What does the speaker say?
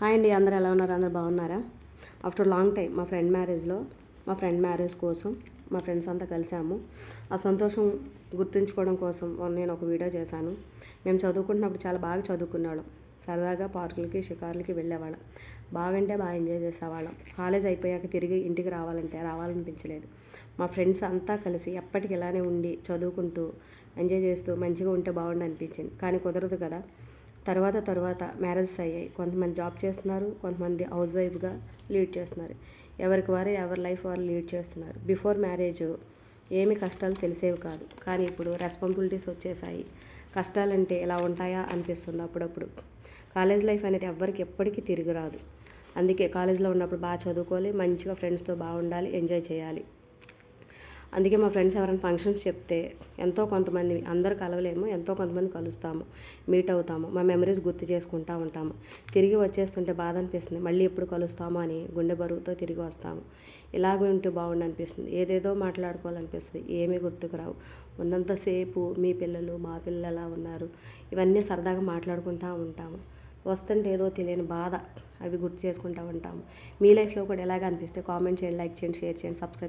Hi అండి అందరు ఎలా ఉన్నారు? అందరు బాగున్నారా? ఆఫ్టర్ లాంగ్ టైం మా ఫ్రెండ్ మ్యారేజ్లో మా ఫ్రెండ్ మ్యారేజ్ కోసం మా ఫ్రెండ్స్ అంతా కలిసాము. ఆ సంతోషం గుర్తుంచుకోవడం కోసం నేను ఒక వీడియో చేశాను. మేము చదువుకుంటున్నప్పుడు చాలా బాగా చదువుకునేవాళ్ళం. సరదాగా పార్కులకి షికార్లకి వెళ్ళేవాళ్ళం. బాగంటే బాగా ఎంజాయ్ చేసేవాళ్ళం. కాలేజ్ అయిపోయాక తిరిగి ఇంటికి రావాలంటే రావాలనిపించలేదు. మా ఫ్రెండ్స్ అంతా కలిసి ఎప్పటికి ఇలానే ఉండి చదువుకుంటూ ఎంజాయ్ చేస్తూ మంచిగా ఉంటే బాగుండి అనిపించింది. కానీ కుదరదు కదా. తర్వాత తర్వాత మ్యారేజెస్ అయ్యాయి. కొంతమంది జాబ్ చేస్తున్నారు కొంతమంది హౌస్ వైఫ్గా లీడ్ చేస్తున్నారు. ఎవరికి వారే ఎవరి లైఫ్ వారు లీడ్ చేస్తున్నారు. బిఫోర్ మ్యారేజ్ ఏమి కష్టాలు తెలిసేవి కాదు. కానీ ఇప్పుడు రెస్పాన్సిబిలిటీస్ వచ్చేసాయి. కష్టాలంటే ఎలా ఉంటాయా అనిపిస్తుంది అప్పుడప్పుడు. కాలేజ్ లైఫ్ అనేది ఎవ్వరికి ఎప్పటికీ తిరిగి రాదు. అందుకే కాలేజ్లో ఉన్నప్పుడు బాగా చదువుకోవాలి మంచిగా ఫ్రెండ్స్తో బాగుండాలి ఎంజాయ్ చేయాలి. అందుకే మా ఫ్రెండ్స్ ఎవరైనా ఫంక్షన్స్ చెప్తే ఎంతో కొంతమంది అందరు కలవలేము ఎంతో కొంతమంది కలుస్తాము మీట్ అవుతాము మా మెమరీస్ గుర్తు చేసుకుంటూ ఉంటాము. తిరిగి వచ్చేస్తుంటే బాధ అనిపిస్తుంది. మళ్ళీ ఎప్పుడు కలుస్తామో అని గుండె బరువుతో తిరిగి వస్తాము. ఇలాగ ఉంటే బాగుండు అనిపిస్తుంది. ఏదేదో మాట్లాడుకోవాలనిపిస్తుంది. ఏమీ గుర్తుకు రావు. ఉన్నంతసేపు మీ పిల్లలు మా పిల్లలు ఎలా ఉన్నారు? ఇవన్నీ సరదాగా మాట్లాడుకుంటూ ఉంటాము. వస్తుంటే ఏదో తెలియని బాధ అవి గుర్తు చేసుకుంటూ ఉంటాము. మీ లైఫ్లో కూడా ఎలాగ అనిపిస్తే కామెంట్ చేయండి లైక్ చేయండి షేర్ చేయండి సబ్స్క్రైబ్